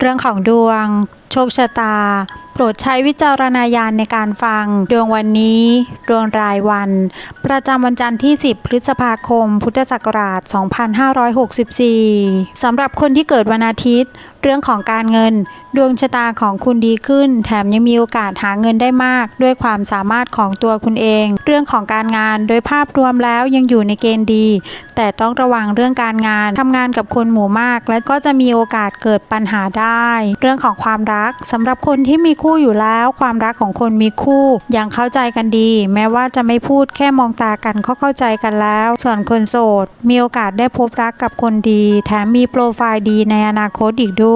เรื่องของดวง โชคชะตา โปรดใช้วิจารณญาณในการฟัง ดวงวันนี้ ดวงรายวัน ประจำวันจันทร์ที่ 10 พฤษภาคม พุทธศักราช 2564 สำหรับคนที่เกิดวันอาทิตย์เรื่องของการเงิน ดวงชะตาของคุณดีขึ้น แถมยังมีโอกาสหาเงินได้มาก ด้วยความสามารถของตัวคุณเอง เรื่องของการงานโดยภาพรวมแล้วยังอยู่ในเกณฑ์ดี แต่ต้องระวังเรื่องการงานทำงานกับคนหมู่มาก และก็จะมีโอกาสเกิดปัญหาได้ เรื่องของความรักสำหรับคนที่มีคู่อยู่แล้ว ความรักของคนมีคู่ยังเข้าใจกันดี แม้ว่าจะไม่พูดแค่มองตากันก็เข้าใจกันแล้ว ส่วนคนโสด มีโอกาสได้พบรักกับคนดี แถมมีโปรไฟล์ดีในอนาคตอีกด้วย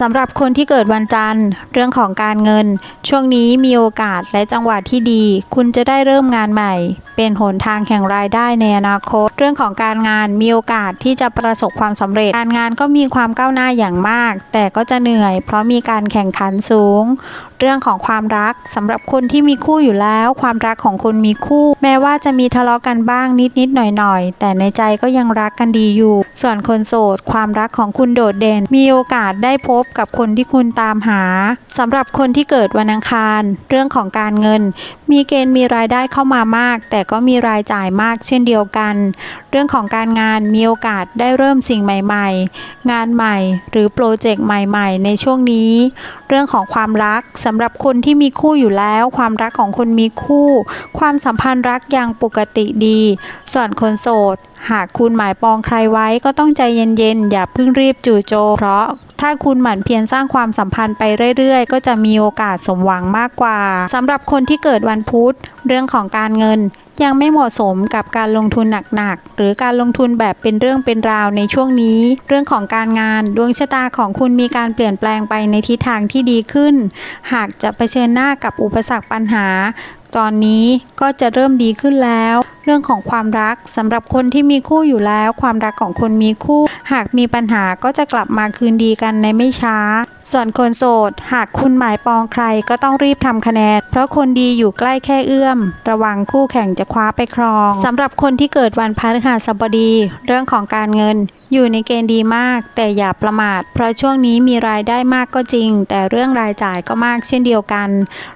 สำหรับคนที่เกิดวันจันทร์ เรื่องของการเงิน ช่วงนี้มีโอกาสและจังหวะที่ดี คุณจะได้เริ่มงานใหม่ เป็นหนทางแห่งรายได้ในอนาคต เรื่องของการงานมีโอกาสที่จะประสบความสำเร็จ การงานก็มีความก้าวหน้าอย่างมาก แต่ก็จะเหนื่อย เพราะมีการแข่งขันสูง เรื่องของความรักสำหรับคนที่มีคู่อยู่แล้ว ความรักของคนมีคู่ แม้ว่าจะมีทะเลาะกันบ้างนิดๆหน่อยๆ แต่ในใจก็ยังรักกันดีอยู่ ส่วนคนโสด ความรักของคุณโดดเด่น มีโอกาสได้พบกับคนที่คุณตามหาสำหรับคนที่เกิดวันอังคาร เรื่องของการเงิน มีเกณฑ์มีรายได้เข้ามามาก แต่ก็มีรายจ่ายมากเช่นเดียวกันเรื่องของการงานมีโอกาสได้เริ่มสิ่งใหม่ๆ งานใหม่หรือโปรเจกต์ใหม่ๆ ในช่วงนี้ เรื่องของความรักสำหรับคนที่มีคู่อยู่แล้ว ความรักของคนมีคู่ ความสัมพันธ์รักยังปกติดี ส่วนคนโสด หากคุณหมายปองใครไว้ก็ต้องใจเย็นๆ อย่าเพิ่งรีบจู่โจมเพราะ ถ้าคุณหมั่นเพียรสร้างความสัมพันธ์ไปเรื่อยๆ ก็จะมีโอกาสสมหวังมากกว่าสำหรับคนที่เกิดวันพุธ เรื่องของการเงินยังไม่เหมาะสมกับการลงทุนหนักๆ หรือการลงทุนแบบเป็นเรื่องเป็นราวในช่วงนี้ เรื่องของการงานดวงชะตาของคุณมีการเปลี่ยนแปลงไปในทิศทางที่ดีขึ้น หากจะเผชิญหน้ากับอุปสรรคปัญหา ตอนนี้ก็จะเริ่มดีขึ้นแล้ว รื่องของความรักสำหรับคนที่มีคู่อยู่แล้ว ความรักของคนมีคู่ หากมีปัญหาก็จะกลับมาคืนดีกันในไม่ช้า ส่วนคนโสด หากคุณหมายปองใครก็ต้องรีบทำคะแนน เพราะคนดีอยู่ใกล้แค่เอื้อม ระวังคู่แข่งจะคว้าไปครองสำหรับคนที่เกิดวันพฤหัสบดี เรื่องของการเงิน อยู่ในเกณฑ์ดีมาก แต่อย่าประมาท เพราะช่วงนี้มีรายได้มากก็จริง แต่เรื่องรายจ่ายก็มากเช่นเดียวกัน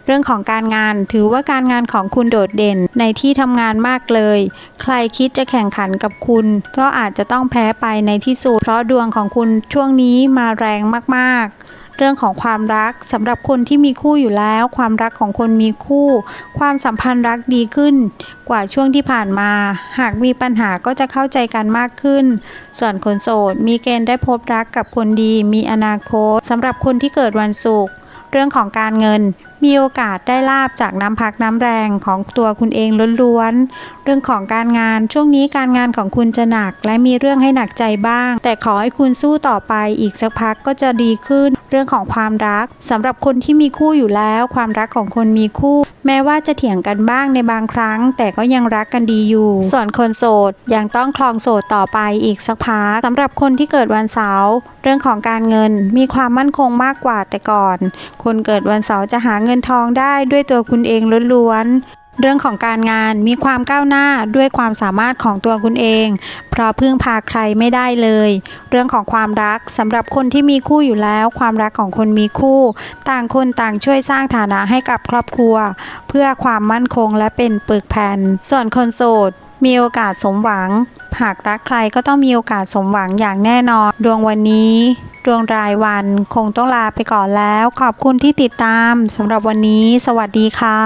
เรื่องของการงานถือว่าการงานของคุณโดดเด่นในที่ทำงานมากเลเลย ใครคิดจะแข่งขันกับคุณ ก็อาจจะต้องแพ้ไปในที่สุด เพราะดวงของคุณช่วงนี้มาแรงมากๆเรื่องของความรักสำหรับคนที่มีคู่อยู่แล้ว ความรักของคนมีคู่ ความสัมพันธ์รักดีขึ้น กว่าช่วงที่ผ่านมา หากมีปัญหาก็จะเข้าใจกันมากขึ้น ส่วนคนโสดมีเกณฑ์ได้พบรักกับคนดี มีอนาคตสำหรับคนที่เกิดวันศุกร์เรื่องของการเงิน มีโอกาสได้ลาบจากน้ำพักน้ำแรงของตัวคุณเองล้วนๆ เรื่องของการงานช่วงนี้การงานของคุณจะหนัก และมีเรื่องให้หนักใจบ้าง แต่ขอให้คุณสู้ต่อไปอีกสักพักก็จะดีขึ้น เรื่องของความรักสำหรับคนที่มีคู่อยู่แล้ว ความรักของคนมีคู่ แม้ว่าจะเถียงกันบ้างในบางครั้ง แต่ก็ยังรักกันดีอยู่ ส่วนคนโสดยังต้องคลองโสดต่อไปอีกสักพักสำหรับคนที่เกิดวันเสาร์เรื่องของการเงินมีความมั่นคงมากกว่าแต่ก่อน คนเกิดวันเสาร์จะหาเงินทองได้ด้วยตัวคุณเองล้วนๆ เรื่องของการงานมีความก้าวหน้าด้วยความสามารถของตัวคุณเอง เพราะพึ่งพาใครไม่ได้เลย เรื่องของความรักสำหรับคนที่มีคู่อยู่แล้ว ความรักของคนมีคู่ ต่างคนต่างช่วยสร้างฐานะให้กับครอบครัว เพื่อความมั่นคงและเป็นปึกแผ่น ส่วนคนโสดมีโอกาสสมหวัง หากรักใครก็ต้องมีโอกาสสมหวังอย่างแน่นอน ดวงวันนี้ดวงรายวันคงต้องลาไปก่อนแล้ว ขอบคุณที่ติดตามสำหรับวันนี้ สวัสดีค่ะ